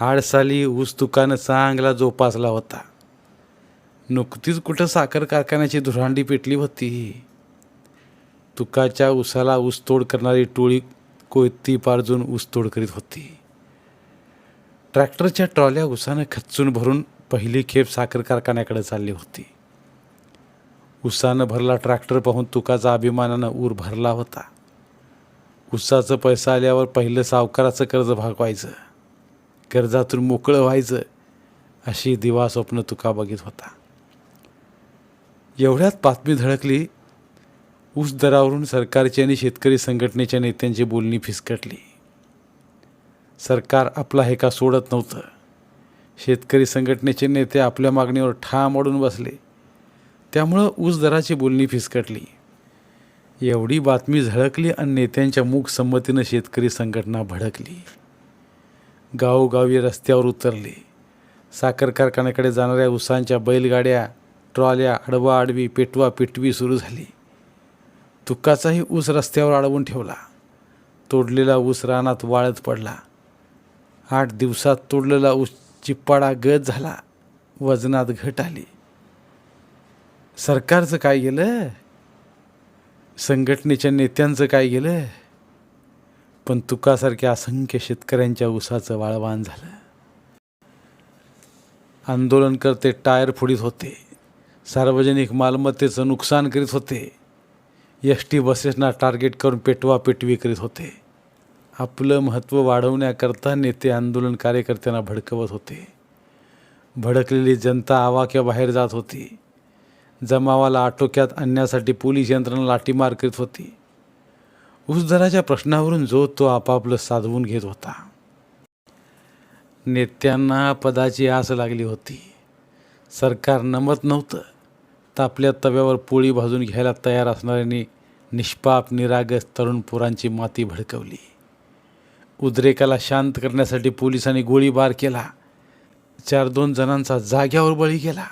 आडसाली ऊस तुकानं चांगला जोपासला होता. नुकतीच कुठं साखर कारखान्याची धुरांडी पेटली होती. तुकाच्या ऊसाला ऊसतोड करणारी टोळी कोयती पारजून ऊसतोड करीत होती. ट्रॅक्टरच्या ट्रॉल्या उसानं खच्चून भरून पहिली खेप साखर कारखान्याकडे चालली होती. उसानं भरला ट्रॅक्टर पाहून तुकाचा अभिमानानं ऊर भरला होता. उसाचं पैसा आल्यावर पहिलं सावकाराचं कर्ज भागवायचं. कर्जातून मोकळं व्हायचं अशी दिवा स्वप्न तुका बघित होता. एवढ्यात बातमी धडकली ऊस दरावरून सरकारची आणि शेतकरी संघटनेच्या नेत्यांची बोलणी फिसकटली. सरकार आपला हे का सोडत नव्हतं. शेतकरी संघटनेचे नेते आपल्या मागणीवर ठाम अडून बसले. त्यामुळं ऊस दराची बोलणी फिसकटली. एवढी बातमी झळकली आणि नेत्यांच्या मूक संमतीनं शेतकरी संघटना भडकली. गावोगावी रस्त्यावर उतरले. साखर कारखान्याकडे जाणाऱ्या उसांच्या बैलगाड्या ट्रॉल्या आडवा आडवी पेटवा पेटवी सुरू झाली. तुकाचाही ऊस रस्त्यावर अडवून ठेवला. तोडलेला ऊस रानात वाळत पडला. आठ दिवसात तोडलेला ऊस चिप्पाडा गज झाला. वजनात घट आली. सरकारचं काय गेलं? संघटनेच्या नेत्यांचं काय गेलं? पण तुकासारख्या असंख्य शेतकऱ्यांच्या उसाचं वाळवान झालं. आंदोलनकर्ते टायर फोडीत होते. सार्वजनिक मालमत्तेचं नुकसान करीत होते. एस टी बसेसना टार्गेट करून पेटवा पेटवी करीत होते. आपलं महत्त्व वाढवण्याकरता नेते आंदोलन कार्यकर्त्यांना भडकवत होते. भडकलेली जनता आवाक्या बाहेर जात होती. जमावाला आटोक्यात आणण्यासाठी पोलीस यंत्रणा लाठीमार करीत होती. ऊस दराच्या प्रश्नावरून जो तो आपापलं साधवून घेत होता. नेत्यांना पदाची आस लागली होती. सरकार नमत नव्हतं. तापल्या तव्यावर पोळी भाजून घ्यायला तयार असणाऱ्यांनी निष्पाप निरागस तरुण पोरांची माती भडकवली. उद्रेकाला शांत करण्यासाठी पोलिसांनी गोळीबार केला. चार दोन जणांचा जाग्यावर बळी गेला.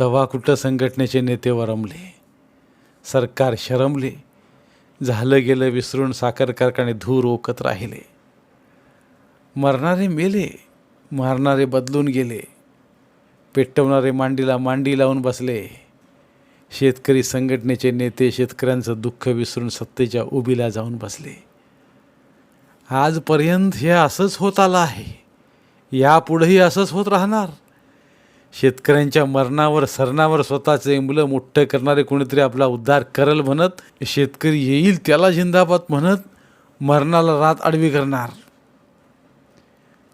तवा कुठं संघटनेचे नेते वरमले. सरकार शरमले. झालं गेलं विसरून साखर कारखाने धूर ओकत राहिले. मरणारे मेले मारणारे बदलून गेले. पेटवणारे मांडीला मांडी लावून बसले. शेतकरी संघटनेचे नेते शेतकऱ्यांचं दुःख विसरून सत्तेच्या उभीला जाऊन बसले. आजपर्यंत हे असंच होत आलं आहे. यापुढेही असंच होत राहणार. शेतकऱ्यांच्या मरणावर सरणावर स्वतःचे मुलं मोठं करणारे कोणीतरी आपला उद्धार करल म्हणत शेतकरी येईल त्याला जिंदाबाद म्हणत मरणाला रात आडवी करणार.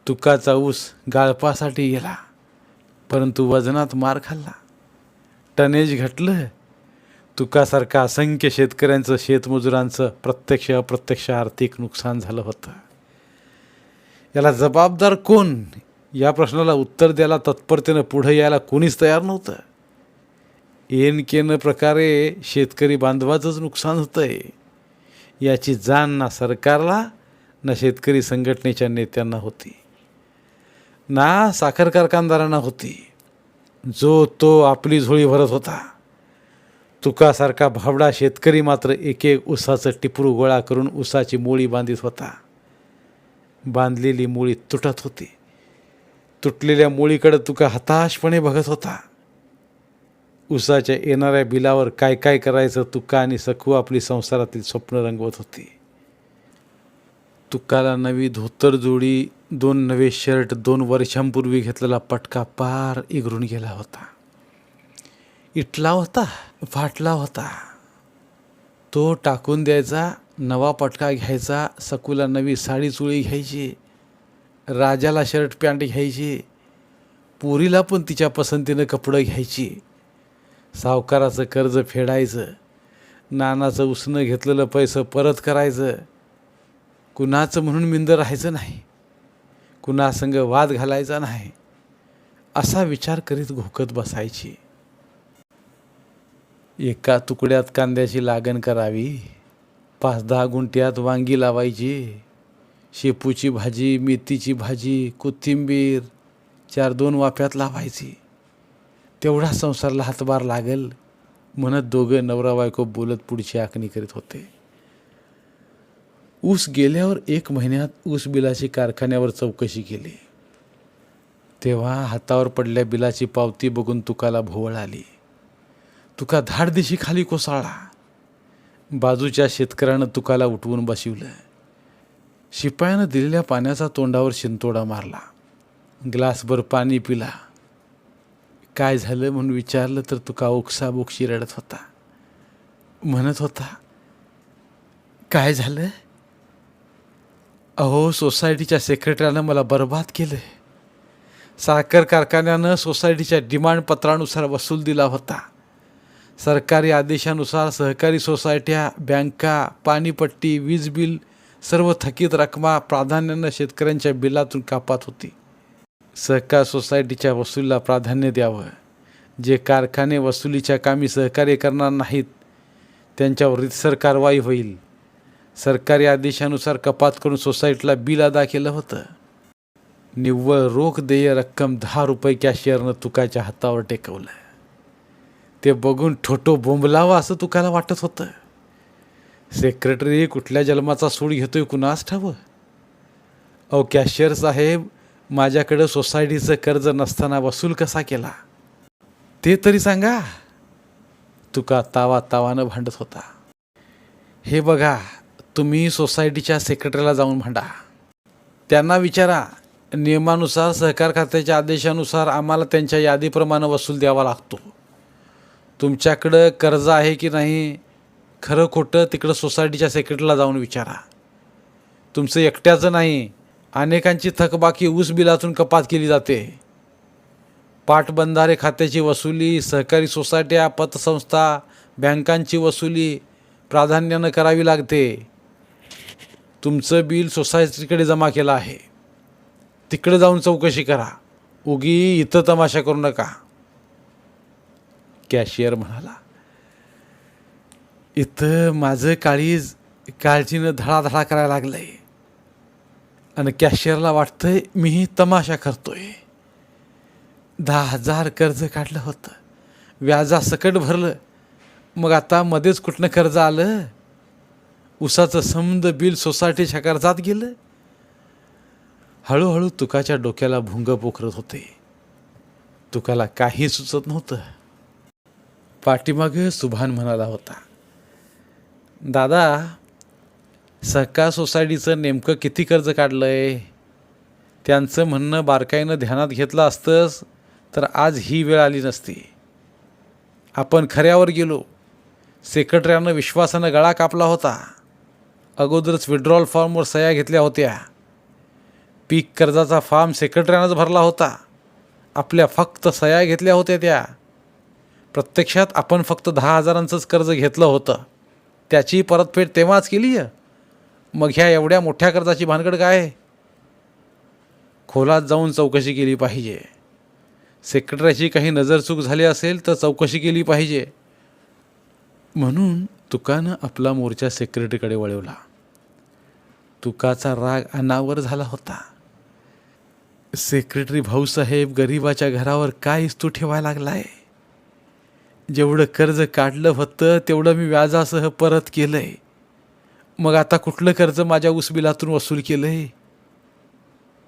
तुकाचा ऊस गाळपासाठी गेला परंतु वजनात मार खाल्ला. टनेज घटलं. तुकासारखा असंख्य शेतकऱ्यांचं शेतमजुरांचं प्रत्यक्ष अप्रत्यक्ष आर्थिक नुकसान झालं होतं. याला जबाबदार कोण? या प्रश्नाला उत्तर द्यायला तत्परतेनं पुढे यायला कोणीच तयार नव्हतं. एनकेनं प्रकारे शेतकरी बांधवाचंच नुकसान होतं आहे याची जाण ना सरकारला ना शेतकरी संघटनेच्या नेत्यांना होती. ना साखर कारखानदारांना होती. जो तो आपली झोळी भरत होता. तुकासारखा भावडा शेतकरी मात्र एक एक उसाचं टिपरू गोळा करून उसाची मोळी बांधित होता. बांधलेली मोळी तुटत होती. तुटलेल्या मुळीकडे तुका हताशपणे बघत होता. उसाच्या येणाऱ्या बिलावर काय काय करायचं तुका आणि सखू आपली संसारातील स्वप्न रंगवत होती. तुकाला नवी धोतर जोडी दोन नवे शर्ट दोन वर्षांपूर्वी घेतलेला पटका पार इगरून गेला होता. इटला होता फाटला होता. तो टाकून द्यायचा नवा पटका घ्यायचा सकूला नवी साडी चुळी घ्यायची. राजाला शर्ट पॅन्ट घ्यायची पोरीला पण तिच्या पसंतीनं कपडं घ्यायची सावकाराचं कर्ज फेडायचं नानाचं उसनं घेतलेलं पैसं परत करायचं कुणाचं म्हणून मिंद राहायचं नाही कुणासंग वाद घालायचा नाही असा विचार करीत घोकत बसायची. एका तुकड्यात कांद्याची लागण करावी पाच दहा गुंठ्यात वांगी लावायची शेपूची भाजी मेथीची भाजी कोथिंबीर चार दोन वाफ्यात लावायची. तेवढा संसारला हातभार लागेल म्हणत दोघं नवरा बायको बोलत पुढची आखणी करीत होते. ऊस गेल्यावर एक महिन्यात ऊस बिलाची कारखान्यावर चौकशी केली. तेव्हा हातावर पडल्या बिलाची पावती बघून तुकाला भोवळ आली. तुका धाडदिशी खाली कोसळला. बाजूच्या शेतकऱ्यानं तुकाला उठवून बसवलं. शिपायानं दिलेल्या पाण्याचा तोंडावर शिंतोडा मारला. ग्लासभर पाणी पिला. काय झालं म्हणून विचारलं तर तुका ओक्साबोक्षी रडत होता? म्हणत होता काय झालं? अहो सोसायटीच्या सेक्रेटरीनं मला बर्बाद केलं साखर कारखान्यानं सोसायटीच्या डिमांड पत्रानुसार वसूल दिला होता. सरकारी आदेशानुसार सहकारी सोसायट्या बँका पाणीपट्टी वीज बिल सर्व थकीत रकमा प्राधान्यानं शेतकऱ्यांच्या बिलातून कापात होती. सहकार सोसायटीच्या वसुलीला प्राधान्य द्यावं. जे कारखाने वसुलीच्या कामी सहकार्य करणार नाहीत त्यांच्यावर रितसर कारवाई होईल. सरकारी आदेशानुसार कपात करून सोसायटीला बिल अदा केलं होतं. निव्वळ रोख देय रक्कम दहा रुपये कॅशियरनं तुकाच्या हातावर टेकवलं. ते बघून ठोटो बोंबलावा असं तुकाला वाटत होतं. सेक्रेटरी कुठल्या जन्माचा सूड घेतोय कुणास ठावं? अहो कॅशियर साहेब माझ्याकडं सोसायटीचं कर्ज नसताना वसूल कसा केला? ते तरी सांगा. तुका तावा तावानं भांडत होता. हे बघा तुम्ही सोसायटीच्या सेक्रेटरीला जाऊन भांडा. त्यांना विचारा नियमानुसार सहकार खात्याच्या आदेशानुसार आम्हाला त्यांच्या यादीप्रमाणे वसूल द्यावा लागतो. तुमच्याकडं कर्ज आहे की नाही खरं खोटं तिकडं सोसायटीच्या सेक्रेटरीला जाऊन विचारा. तुमचं एकट्याचं नाही अनेकांची थकबाकी ऊस बिलातून कपात केली जाते. पाटबंधारे खात्याची वसुली सहकारी सोसायट्या पतसंस्था बँकांची वसुली प्राधान्यानं करावी लागते. तुमचं बिल सोसायटीकडे जमा केलं आहे. तिकडे जाऊन चौकशी करा. उगी इथं तमाशा करू नका. कॅशियर म्हणाला. इथं माझं काळीज काळजीनं धडाधडा करायला लागलं आहे आणि कॅशियरला वाटतंय मीही तमाशा करतोय. दहा हजार कर्ज काढलं होतं. व्याजासकट भरलं. मग आता मध्येच कुठनं कर्ज आलं? उसाचं समद बिल सोसायटीच्या कर्जात गेलं? हळूहळू तुकाच्या डोक्याला भुंग पोखरत होते. तुकाला काही सुचत नव्हतं. पाठीमागं सुभान म्हणाला होता दादा सहकार सोसायटीचं नेमकं किती कर्ज काढलं आहे त्यांचं म्हणणं बारकाईनं ध्यानात घेतलं असतंच तर आज ही वेळ आली नसती. आपण खऱ्यावर गेलो. सेक्रेटऱ्यानं विश्वासानं गळा कापला होता. अगोदरच विड्रॉल फॉर्मवर सह्या घेतल्या होत्या. पीक कर्जाचा फॉर्म सेक्रेटऱ्यानंच भरला होता. आपल्या फक्त सह्या घेतल्या होत्या त्या. प्रत्यक्षात आपण फक्त दहा हजारांचंच कर्ज घेतलं होतं. त्याची परतफेड तेव्हाच केली आहे. मग ह्या एवढ्या मोठ्या कर्जाची भानगड काय खोलात जाऊन चौकशी केली पाहिजे. सेक्रेटरीची काही नजरचूक झाली असेल तर चौकशी केली पाहिजे. म्हणून तुकानं आपला मोर्चा सेक्रेटरीकडे वळवला. तुकाचा राग अनावर झाला होता. सेक्रेटरी भाऊसाहेब गरिबाच्या घरावर काय इस्तू ठेवायला लागलाय? जेवढं कर्ज काढलं होतं तेवढं मी व्याजासह परत केलं आहे मग आता कुठलं कर्ज माझ्या उसबिलातून वसूल केलं आहे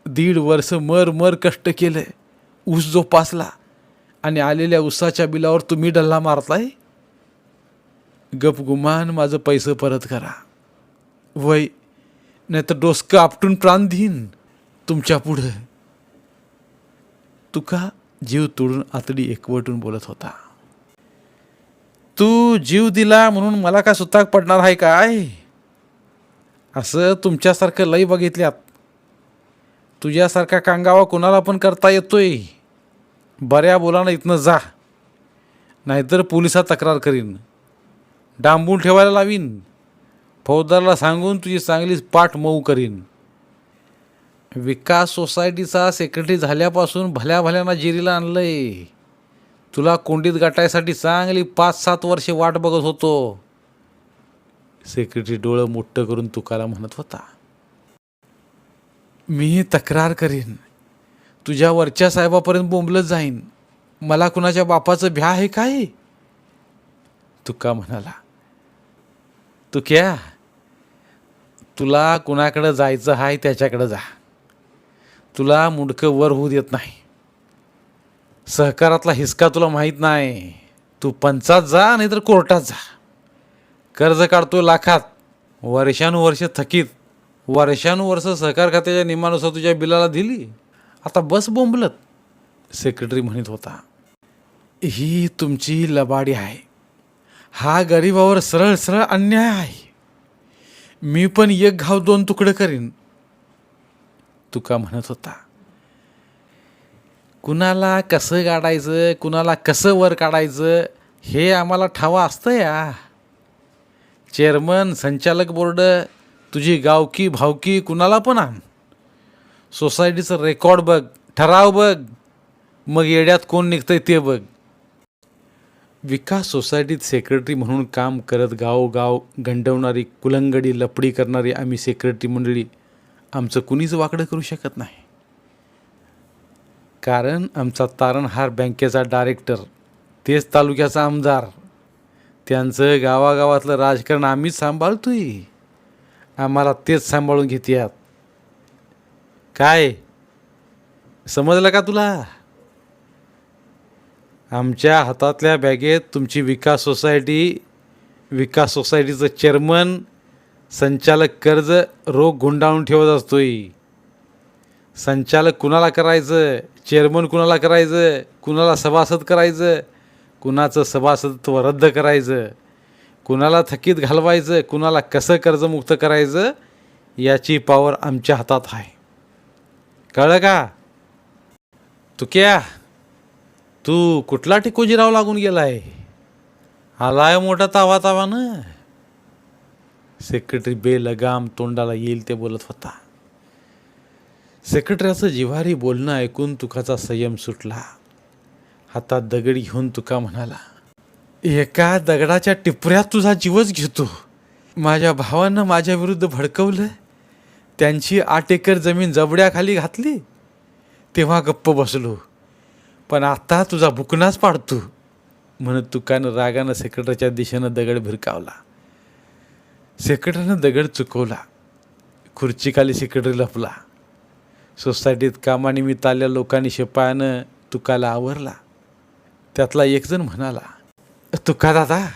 दीड वर्ष मर मर कष्ट केलं ऊस जोपासला आणि आलेल्या ऊसाच्या बिलावर तुम्ही डल्ला मारताय? गपगुमान माझं पैसे परत करा. वय नाही तर डोसकं आपटून प्राण देईन तुमच्या पुढं. तुका जीव तोडून आतडी एकवटून बोलत होता. तू जीव दिला म्हणून मला काय सुताक पडणार आहे काय? असं तुमच्यासारखं लई बघितल्यात. तुझ्यासारखा कांगावा कोणाला पण करता येतोय? बऱ्या बोलानं इथनं जा. नाहीतर पोलिसात तक्रार करीन. डांबून ठेवायला लावीन. फौजदारला सांगून तुझी चांगलीच पाठ मऊ करीन. विकास सोसायटीचा सेक्रेटरी झाल्यापासून भल्या भल्याना जिरीला आणलं आहे तुला कोंडीत गाठायसाठी चांगली पाच सात वर्षे वाट बघत होतो. सेक्रेटरी डोळं मोठं करून तुकाला म्हणत होता. मी तक्रार करीन. तुझ्या वरच्या साहेबापर्यंत बोंबलत जाईन. मला कुणाच्या बापाचं भ्या आहे काय तुका म्हणाला तू क्या तुला कुणाकडं जायचं आहे त्याच्याकडं जा. तुला मुंडकं वर होऊ देत नाही. सहकारातला हिसका तुला माहीत नाही. तू पंचात जा नाहीतर कोर्टात जा. कर्ज काढतो लाखात वर्षानुवर्ष थकीत वर्षानुवर्ष सहकार खात्याच्या नियमानुसार तुझ्या बिलाला दिली. आता बस बोंबलत सेक्रेटरी म्हणत होता. ही तुमची लबाडी आहे. हा गरिबावर सरळ सरळ अन्याय आहे. मी पण एक घाव दोन तुकडं करीन तुका म्हणत होता. कुणाला कसं काढायचं कुणाला कसं वर काढायचं हे आम्हाला ठावा असतं या. चेअरमन संचालक बोर्ड तुझी गावकी भावकी कुणाला पण आण. सोसायटीचं रेकॉर्ड बघ ठराव बघ मग येड्यात कोण निघतंय ते बघ. विकास सोसायटीत सेक्रेटरी म्हणून काम करत गावोगाव गंडवणारी कुलंगडी लपडी करणारी आम्ही सेक्रेटरी मंडळी आमचं कुणीच वाकडं करू शकत नाही. कारण आमचा तारणहार बँकेचा डायरेक्टर तेच तालुक्याचा आमदार. त्यांचं गावागावातलं राजकारण आम्हीच सांभाळतोय. आम्हाला तेच सांभाळून घेतात काय? समजलं का तुला? आमच्या हातातल्या बॅगेत तुमची विकास सोसायटी विकास सोसायटीचं चेअरमन संचालक कर्ज रोख गुंडाळून ठेवत असतोय. संचालक कुणाला करायचं? चेअरमन कुणाला करायचं? कुणाला सभासद करायचं? कुणाचं सभासदत्व रद्द करायचं? कुणाला थकीत घालवायचं? कुणाला कसं कर्जमुक्त करायचं? याची पावर आमच्या हातात आहे. कळलं का? तू क्या तू कुठला टिकोजीराव लागून गेलाय? आलाय मोठा तावा तावानं सेक्रेटरी बेलगाम तोंडाला येईल ते बोलत होता. सेक्रेटऱ्याचं जिव्हारी बोलणं ऐकून तुकाचा संयम सुटला. हातात दगड घेऊन तुका म्हणाला एका दगडाच्या टिपऱ्यात तुझा जीवच घेतो. माझ्या भावानं माझ्या विरुद्ध भडकवलं. त्यांची आठ एकर जमीन जबड्याखाली घातली. तेव्हा गप्प बसलो. पण आता तुझा भुकणाच पाडतो. म्हणत तुकानं रागानं सेक्रेटरीच्या दिशेनं दगड भिरकावला. सेक्रेटरीनं दगड चुकवला. खुर्चीखाली सेक्रेटरी लपला. सोसायटीत कामानिमित्त आलेल्या लोकांनी शिपायानं तुकाला आवरला. त्यातला एकजण म्हणाला तुका दादा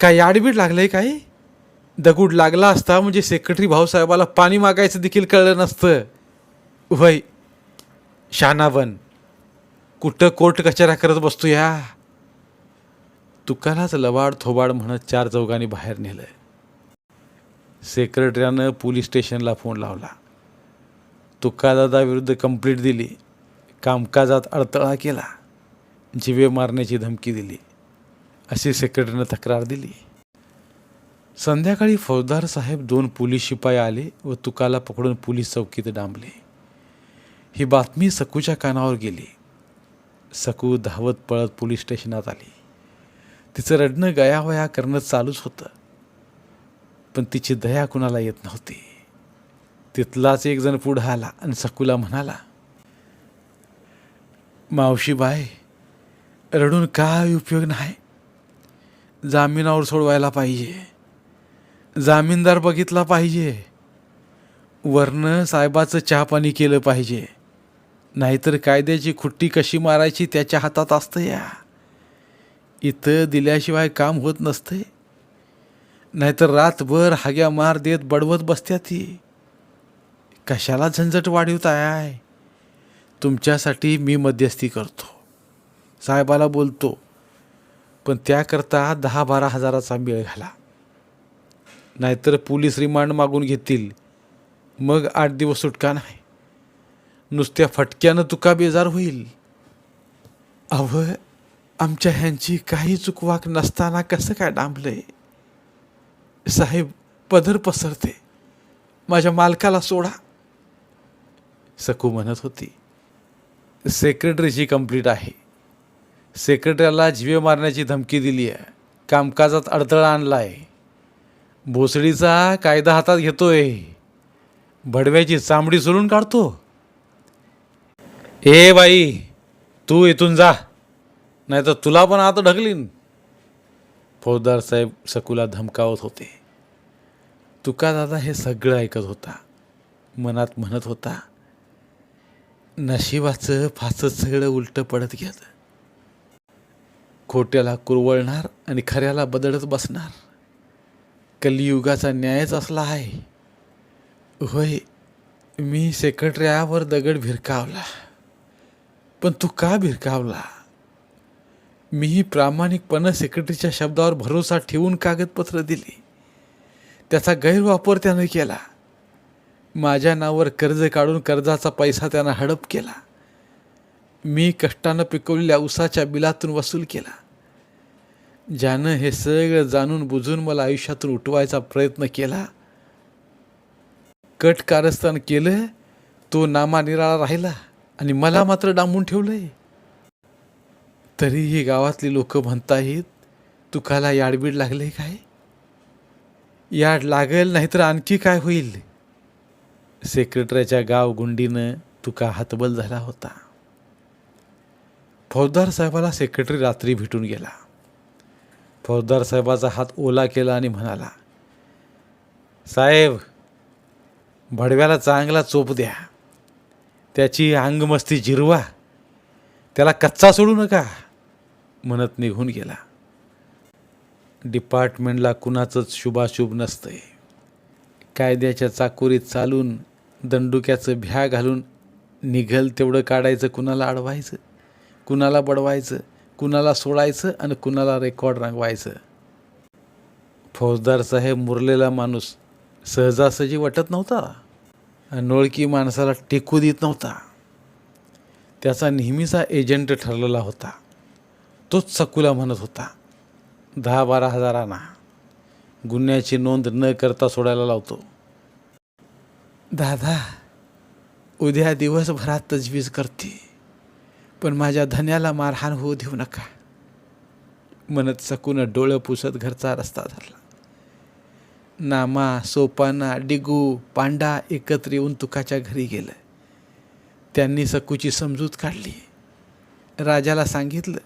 काय आडबीड आहे काय? दगूड लागला असता म्हणजे सेक्रेटरी भाऊसाहेबाला पाणी मागायचं देखील कळलं नसतं. वय शानाबन कुठं कोर्ट कचऱ्या करत बसतो या? तुकालाच लबाड थोबाड म्हणत चार चौघांनी बाहेर नेलं सेक्रेटरीनं पोलीस स्टेशनला फोन लावला. तुकादादाविरुद्ध कंप्लीट दिली. कामकाजात अडथळा केला. जिवे मारण्याची धमकी दिली. अशी सेक्रेटरीनं तक्रार दिली. संध्याकाळी फौजदार साहेब दोन पोलीस शिपाई आले व तुकाला पकडून पोलीस चौकीत डांबले. ही बातमी सकूच्या कानावर गेली. सकू धावत पळत पोलीस स्टेशनात आली. तिचं रडणं गयावया करणं चालूच होतं. पण तिची दया कुणाला येत नव्हती. तिथलाच एक जण पुढं आला आणि सकुला म्हणाला मावशीबाई रडून काय उपयोग नाही. जामिनावर सोडवायला पाहिजे. जामीनदार बघितला पाहिजे. वरनं साहेबाचं चहापाणी केलं पाहिजे. नाहीतर कायद्याची खुट्टी कशी मारायची त्याच्या हातात असतं या. इथं दिल्याशिवाय काम होत नसते नाहीतर रातभर हाग्या मार देत बडवत बसत्या ती. कशाला झंझट वाढवताय आहे तुमच्यासाठी मी मध्यस्थी करतो. साहेबाला बोलतो पण त्याकरता दहा बारा हजाराचा मेळ घाला. नाहीतर पोलीस रिमांड मागून घेतील. मग आठ दिवस सुटका नाही. नुसत्या फटक्यानं तुका बेजार होईल. अव आमच्या ह्यांची काही चुकवाक नसताना कसं काय डांबलंय? साहेब पदर पसरते. माझ्या मालकाला सोडा. सकू म्हणत होती. सेक्रेटरीची कंप्लीट आहे. सेक्रेटरीला जीवे मारण्याची धमकी दिली आहे. कामकाजात अडथळा आणला आहे भोसडीचा कायदा हातात घेतोय. भडव्याची चामडी सोडून काढतो. ए बाई तू इथून जा. नाही तर तुला पण आता ढकलीन. फौजदार साहेब सकूला धमकावत होते. तुका दादा हे सगळं ऐकत होता. मनात म्हणत होता नशिबाचं फासच सगळं उलटं पडत गेलं. खोट्याला कुरवळणार आणि खऱ्याला बदलत बसणार. कलियुगाचा न्यायच असला आहे. होय मी सेक्रेटऱ्यावर दगड भिरकावला. पण तू का भिरकावला? मी प्रामाणिकपणे सेक्रेटरीच्या शब्दावर भरोसा ठेवून कागदपत्र दिली. त्याचा गैरवापर त्यानं केला. माझ्या नावावर कर्ज काढून कर्जाचा पैसा त्यांना हडप केला. मी कष्टानं पिकवलेल्या उसाच्या बिलातून वसूल केला. ज्यानं हे सगळं जाणून बुजून मला आयुष्यातून उठवायचा प्रयत्न केला. कट कारस्थान केलं तो नामा निराळा राहिला आणि मला मात्र डांबून ठेवलंय. तरीही गावातली लोक म्हणतायत तुकाला याडबीड लागले काय? याड लागेल नाहीतर आणखी काय होईल? सेक्रेटरीच्या गाव गुंडीनं तुका हातबल झाला होता. फौजदार साहेबाला सेक्रेटरी रात्री भेटून गेला. फौजदार साहेबाचा हात ओला केला आणि म्हणाला साहेब भडव्याला चांगला चोप द्या. त्याची अंगमस्ती जिरवा. त्याला कच्चा सोडू नका. म्हणत निघून गेला. डिपार्टमेंटला कुणाचंच शुभाशुभ नसतंय. कायद्याच्या चाकोरीत चालून दंडुक्याचं भ्या घालून निघल तेवढं काढायचं कुणाला अडवायचं? कुणाला बडवायचं? कुणाला सोडायचं आणि कुणाला रेकॉर्ड रंगवायचं? फौजदार साहेब मुरलेला माणूस सहजासहजी वाटत नव्हता अनोळखी माणसाला टेकू देत नव्हता. त्याचा नेहमीचा एजंट ठरलेला होता. तोच सकुला म्हणत होता दहा बारा हजारांना गुन्ह्याची नोंद न करता सोडायला लावतो. दादा उद्या दिवसभरात तजवीज करते पण माझ्या धन्याला मारहाण होऊ देऊ नका. म्हणत सकून डोळं पुसत घरचा रस्ता धरला. नामा सोपाना डिगू पांडा एकत्र येऊन तुकाच्या घरी गेलं. त्यांनी सकूची समजूत काढली. राजाला सांगितलं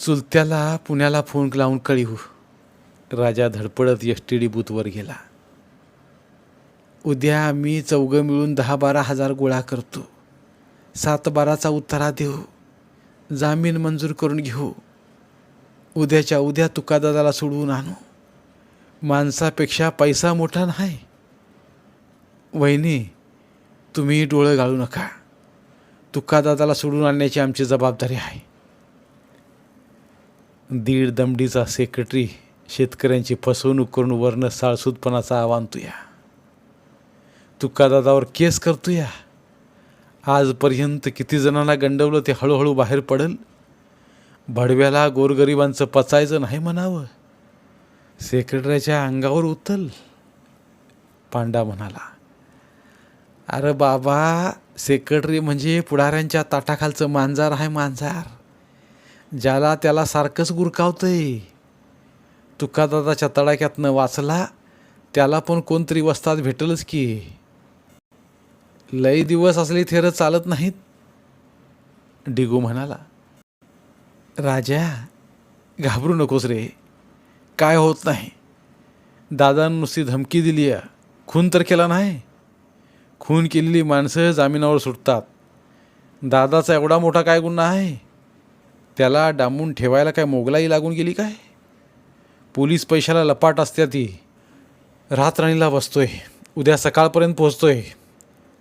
चुलत्याला पुण्याला फोन लावून कळीहू हो. राजा धडपडत एस टी डी बूथवर गेला. उद्या आम्ही चौघं मिळून दहा बारा हजार गोळा करतो. सात बाराचा उत्तरा देऊ. जामीन मंजूर करून घेऊ. उद्याच्या उद्या तुकादादाला सोडवून आणू. माणसापेक्षा पैसा मोठा नाही. वहिनी तुम्ही डोळं गाळू नका. तुकादादाला सोडून आणण्याची आमची जबाबदारी आहे. दीड दमडीचा सेक्रेटरी शेतकऱ्यांची फसवणूक करून वर्ण साळसूदपणाचा आव्हान तुया. तुकादादावर केस करतो या आजपर्यंत किती जणांना गंडवलं ते हळूहळू बाहेर पडेल? भडव्याला गोरगरिबांचं पचायचं नाही म्हणावं? सेक्रेटरीच्या अंगावर उतल? पांडा म्हणाला अरे बाबा सेक्रेटरी म्हणजे पुढाऱ्यांच्या ताटाखालचं मांजार आहे मांजार. ज्याला त्याला सारखंच गुरकावतंय. तुकादादाच्या तडाक्यातनं वाचला त्याला पण कोणतरी वस्तात भेटलच की. लई दिवस असली थेरं चालत नाहीत. डिगू म्हणाला राजा घाबरू नकोस रे. काय होत नाही. दादानं नुसती धमकी दिली आहे खून तर केला नाही. खून केलेली माणसं जामिनावर सुटतात. दादाचा एवढा मोठा काय गुन्हा आहे? त्याला डांबून ठेवायला काय मोगलाई लागून गेली काय? पोलीस पैशाला लपाट असत्या ती. रातराणीला बसतोय. उद्या सकाळपर्यंत पोहोचतोय.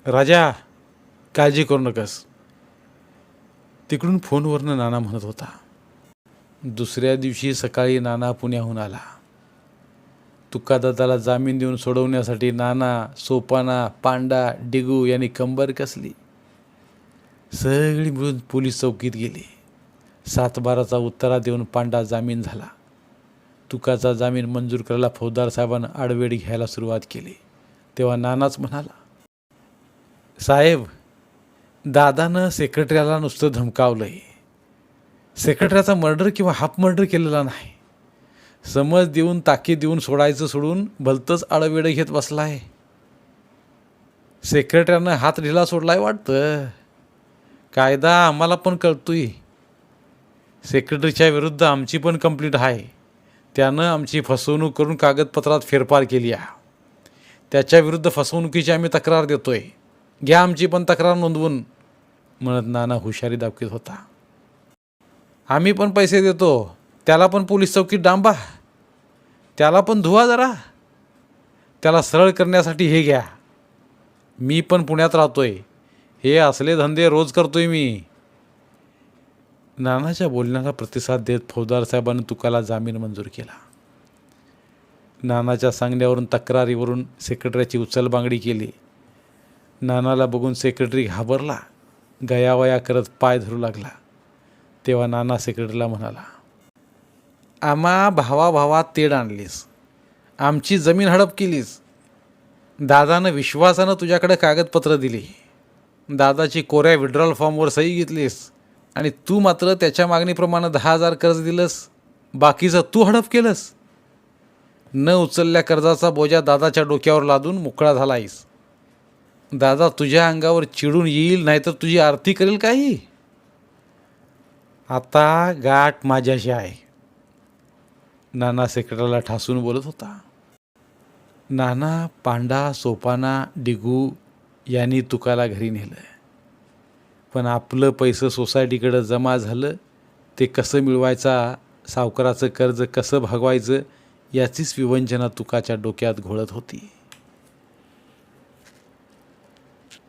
राजा काळजी करू नकस. तिकडून फोनवरनं नाना म्हणत होता. दुसऱ्या दिवशी सकाळी नाना पुण्याहून आला. तुकादादाला जामीन देऊन सोडवण्यासाठी नाना सोपाना पांडा डिगू यांनी कंबर कसली. सगळी मिळून पोलीस चौकीत गेली. सातबाराचा उत्तरा देऊन पांडा जामीन झाला. तुकाचा जामीन मंजूर करायला फौजदार साहेबांनं आडवेड घ्यायला सुरुवात केली. तेव्हा नानाच म्हणाला साहेब दादानं सेक्रेटरीला नुसतं धमकावलं आहे सेक्रेटरीचा मर्डर किंवा हाफ मर्डर केलेला नाही. समज देऊन ताकीद देऊन सोडायचं सोडून भलतंच आळवेडं घेत बसला आहे सेक्रेटरीनं हात ढिला सोडलाय वाटतं. कायदा आम्हाला पण कळतोय. सेक्रेटरीच्या विरुद्ध आमची पण कंप्लीट आहे. त्यानं आमची फसवणूक करून कागदपत्रात फेरफार केली आहे. त्याच्या विरुद्ध फसवणुकीची आम्ही तक्रार देतोय. घ्या आमची पण तक्रार नोंदवून. म्हणत नाना हुशारी दाखवित होता. आम्ही पण पैसे देतो. त्याला पण पोलीस चौकीत डांबा. त्याला पण धुवा जरा. त्याला सरळ करण्यासाठी हे घ्या. मी पण पुण्यात राहतोय. हे असले धंदे रोज करतोय मी. नानाच्या बोलण्याला प्रतिसाद देत फौजदार साहेबांनी तुकाला जामीन मंजूर केला. नानाच्या सांगण्यावरून तक्रारीवरून सेक्रेटरीची उचलबांगडी केली. नानाला बघून सेक्रेटरी घाबरला. गयावया करत पाय धरू लागला. तेव्हा नाना सेक्रेटरीला म्हणाला आम्हा भावाभावात तेढ आणलीस. आमची जमीन हडप केलीस. दादानं विश्वासानं तुझ्याकडे कागदपत्र दिली. दादाची कोऱ्या विड्रॉल फॉर्मवर सही घेतलीस आणि तू मात्र त्याच्या मागणीप्रमाणे दहा हजार कर्ज दिलंस. बाकीचं तू हडप केलंस. न उचलल्या कर्जाचा बोजा दादाच्या डोक्यावर लादून मोकळा आहेस दादा तुझ्या अंगावर चिडून येईल नाहीतर तुझी आरती करेल काही? आता गाठ माझ्याशी आहे. नाना सेक्रेटरीला ठासून बोलत होता. नाना पांडा सोपाना डिगू यांनी तुकाला घरी नेलं पण आपलं पैसं सोसायटीकडं जमा झालं ते कसं मिळवायचा सावकाराचं कर्ज कसं भागवायचं याचीच विवंचना तुकाच्या डोक्यात घोळत होती.